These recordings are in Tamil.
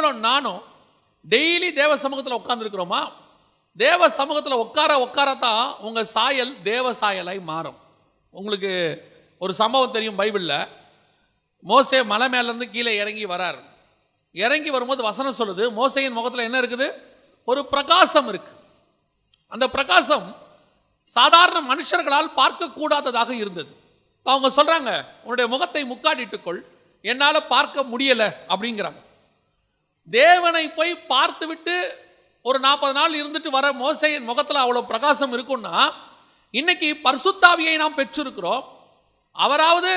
நீங்களும் நானும் டெய்லி தேவ சமூகத்தில் உட்காந்துருக்கிறோமா தேவ சமூகத்தில் உட்கார உட்காரத்தான் உங்கள் சாயல் தேவ சாயலாய் மாறும். உங்களுக்கு ஒரு சம்பவம் தெரியும் பைபிளில். மோசே மலை மேலேருந்து கீழே இறங்கி வரார். இறங்கி வரும்போது வசனம் சொல்லுது மோசையின் முகத்தில் என்ன இருக்குது? ஒரு பிரகாசம் இருக்கு. அந்த பிரகாசம் சாதாரண மனுஷர்களால் பார்க்கக்கூடாததாக இருந்தது. அவங்க சொல்றாங்க உன்னுடைய முகத்தை முக்காடிட்டுக்கொள். என்னால் பார்க்க முடியல அப்படிங்கிறாங்க. தேவனை போய் பார்த்துவிட்டு ஒரு நாற்பது நாள் இருந்துட்டு வர மோசையின் முகத்தில் அவ்வளோ பிரகாசம் இருக்கும்னா இன்னைக்கு பரிசுத்தாவியை நாம் பெற்றிருக்கிறோம். அவராவது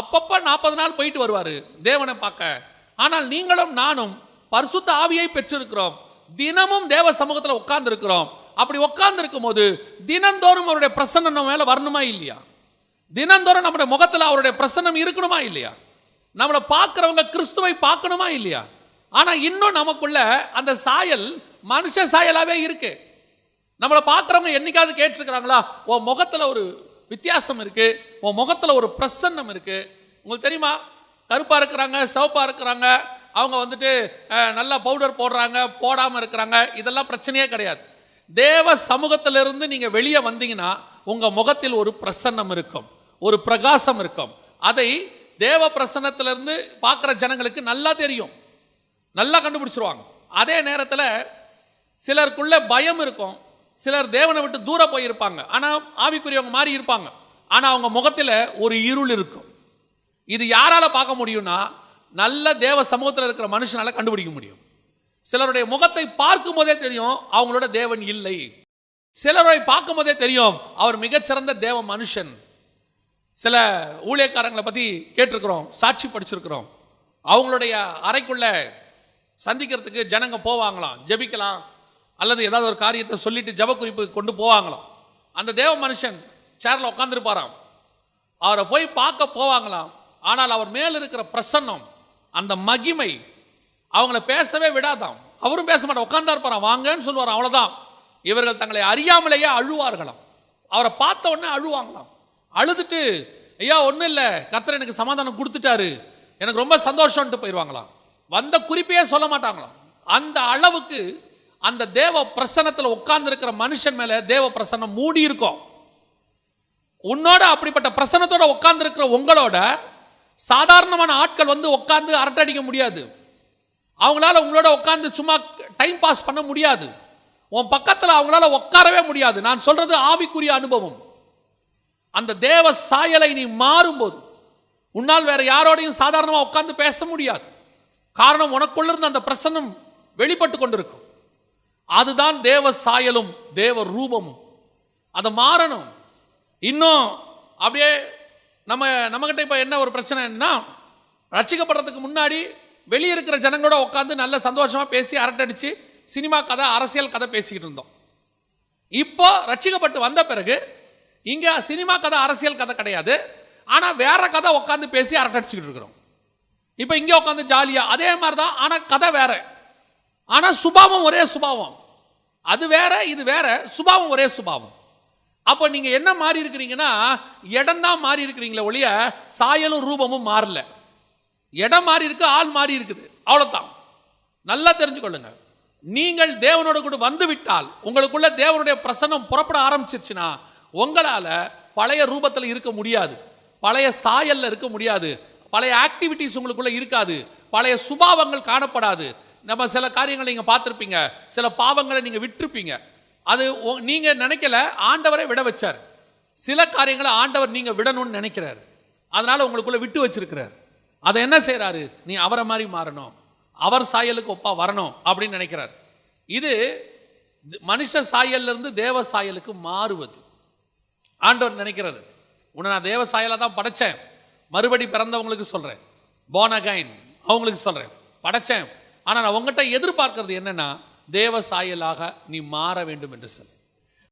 அப்பப்போ நாற்பது நாள் போயிட்டு வருவார் தேவனை பார்க்க. ஆனால் நீங்களும் நானும் பரிசுத்த ஆவியை பெற்றிருக்கிறோம். தினமும் தேவ சமூகத்தில் உட்கார்ந்துருக்கிறோம். அப்படி உட்கார்ந்துருக்கும் போது தினந்தோறும் அவருடைய பிரசன்னம் நம்ம மேலே வரணுமா இல்லையா? தினந்தோறும் நம்முடைய முகத்தில் அவருடைய பிரசன்னம் இருக்கணுமா இல்லையா? நம்மளை பார்க்குறவங்க கிறிஸ்துவை பார்க்கணுமா இல்லையா? ஆனா இன்னும் நமக்குள்ள அந்த சாயல் மனுஷ சாயலாவே இருக்கு. நம்மளை பார்க்குறவங்க என்னைக்காவது கேட்டிருக்கிறாங்களா உன் முகத்தில் ஒரு வித்தியாசம் இருக்கு உன் முகத்தில் ஒரு பிரசன்னம் இருக்கு. உங்களுக்கு தெரியுமா? கருப்பா இருக்கிறாங்க சிவப்பா இருக்கிறாங்க அவங்க வந்துட்டு நல்லா பவுடர் போடுறாங்க போடாம இருக்கிறாங்க இதெல்லாம் பிரச்சனையே கிடையாது. தேவ சமூகத்திலிருந்து நீங்க வெளியே வந்தீங்கன்னா உங்க முகத்தில் ஒரு பிரசன்னம் இருக்கும் ஒரு பிரகாசம் இருக்கும். அதை தேவ பிரசன்னத்திலிருந்து பார்க்குற ஜனங்களுக்கு நல்லா தெரியும். நல்லா கண்டுபிடிச்சிருவாங்க. அதே நேரத்தில் சிலருக்குள்ள பயம் இருக்கும். சிலர் தேவனை விட்டு தூரம் போயிருப்பாங்க. ஆனால் ஆவிக்குரியவங்க மாதிரி இருப்பாங்க. ஆனால் அவங்க முகத்தில் ஒரு இருள் இருக்கும். இது யாரால் பார்க்க முடியும்னா நல்ல தேவ சமூகத்தில் இருக்கிற மனுஷனால் கண்டுபிடிக்க முடியும். சிலருடைய முகத்தை பார்க்கும் போதே தெரியும் அவங்களோட தேவன் இல்லை. சிலரை பார்க்கும் போதே தெரியும் அவர் மிகச்சிறந்த தேவ மனுஷன். சில ஊழியக்காரங்களை பற்றி கேட்டிருக்கிறோம் சாட்சி படிச்சிருக்கிறோம். அவங்களுடைய அறைக்குள்ள சந்திக்கிறதுக்கு ஜனங்க போவாங்களாம் ஜெபிக்கலாம். அல்லது ஏதாவது ஒரு காரியத்தை சொல்லிட்டு ஜெப குறிப்பு கொண்டு போவாங்களாம். அந்த தேவ மனுஷன் சேரில் உட்காந்துருப்பாராம் அவரை போய் பார்க்க போவாங்களாம். ஆனால் அவர் மேல் இருக்கிற பிரசன்னம் அந்த மகிமை அவங்கள பேசவே விடாதாம். அவரும் பேச மாட்டார் உட்காந்தா இருப்பாராம். வாங்கன்னு சொல்லுவார் அவ்வளோதான் இவர்கள் தங்களை அறியாமலேயே அழுவார்களாம். அவரை பார்த்த உடனே அழுவாங்களாம். அழுதுட்டு ஐயா ஒன்றும் இல்லை. கர்த்தர் எனக்கு சமாதானம் கொடுத்துட்டாரு. எனக்கு ரொம்ப சந்தோஷம்ன்ட்டு போயிடுவாங்களாம் வந்த குறிப்பையே சொல்ல மாட்டாங்களாம். அந்த அளவுக்கு அந்த தேவ பிரசனத்தில் உட்கார்ந்துருக்கிற மனுஷன் மேலே தேவ பிரசன்னம் மூடி இருக்கும். உன்னோட அப்படிப்பட்ட பிரசனத்தோட உட்கார்ந்துருக்கிற உங்களோட சாதாரணமான ஆட்கள் வந்து உட்காந்து அரட்டை அடிக்க முடியாது. அவங்களால உங்களோட உட்காந்து சும்மா டைம் பாஸ் பண்ண முடியாது. உன் பக்கத்தில் அவங்களால உட்காரவே முடியாது. நான் சொல்றது ஆவிக்குரிய அனுபவம். அந்த தேவ சாயலை நீ மாறும்போது உன்னால் வேற யாரோடையும் சாதாரணமாக உட்காந்து பேச முடியாது. காரணம் உனக்குள்ள இருந்த அந்த பிரசன்னம் வெளிப்பட்டு கொண்டிருக்கும். அதுதான் தேவ சாயலும் தேவ ரூபமும். அதை மாறணும். இன்னும் அப்படியே நம்ம நம்மகிட்ட இப்போ என்ன ஒரு பிரச்சனைன்னா ரட்சிக்கப்படுறதுக்கு முன்னாடி வெளியே இருக்கிற ஜனங்களோட உட்காந்து நல்ல சந்தோஷமா பேசி அரட்டடிச்சு சினிமா கதை அரசியல் கதை பேசிக்கிட்டு இருந்தோம். இப்போ ரட்சிக்கப்பட்டு வந்த பிறகு இங்கே சினிமா கதை அரசியல் கதை கிடையாது. ஆனால் வேற கதை உட்காந்து பேசி அரட்டடிச்சுக்கிட்டு இருக்கிறோம். இப்போ இங்கே உட்காந்து ஜாலியாக அதே மாதிரி தான் ஆனால் கதை வேற. ஆனால் சுபாவம் ஒரே சுபாவம். அது வேற இது வேற சுபாவம் ஒரே சுபாவம். அப்போ நீங்கள் என்ன மாறி இருக்கிறீங்கன்னா இடம் தான் மாறி இருக்கிறீங்களே ஒழிய சாயலும் ரூபமும் மாறல. இடம் மாறி இருக்கு ஆள் மாறி இருக்குது. அவ்வளோதான் நல்லா தெரிஞ்சுக்கொள்ளுங்க. நீங்கள் தேவனோட கூட வந்து விட்டால் உங்களுக்குள்ள தேவனுடைய பிரசன்னம் புறப்பட ஆரம்பிச்சிருச்சுன்னா உங்களால் பழைய ரூபத்தில் இருக்க முடியாது. பழைய சாயல்ல இருக்க முடியாது. பழைய ஆக்டிவிட்டிஸ் உங்களுக்குள்ள இருக்காது. பழைய சுபாவங்கள் காணப்படாது. நம்ம சில காரியங்களை நீங்க பார்த்துருப்பீங்க. சில பாவங்களை நீங்க விட்டுருப்பீங்க. அது உ- நீங்க நினைக்கல ஆண்டவரை விட வச்சார். சில காரியங்களை ஆண்டவர் நீங்க விடணும்னு நினைக்கிறாரு. அதனால உங்களுக்குள்ள விட்டு வச்சிருக்கிறார். அதை என்ன செய்கிறாரு நீ அவரை மாதிரி மாறணும். அவர் சாயலுக்கு ஒப்பா வரணும் அப்படின்னு நினைக்கிறார். இது மனுஷ சாயல்ல இருந்து தேவ சாயலுக்கு மாறுவது. ஆண்டவர் நினைக்கிறது உன்னை நான் தேவ சாயலாக தான் படைச்சேன். மறுபடி பிறந்தவங்களுக்கு சொல்கிறேன் போனகைன் அவங்களுக்கு சொல்கிறேன் படைச்சேன். ஆனால் நான் உங்ககிட்ட எதிர்பார்க்கறது என்னென்னா தேவ சாயலாக நீ மாற வேண்டும் என்று சொல்லு.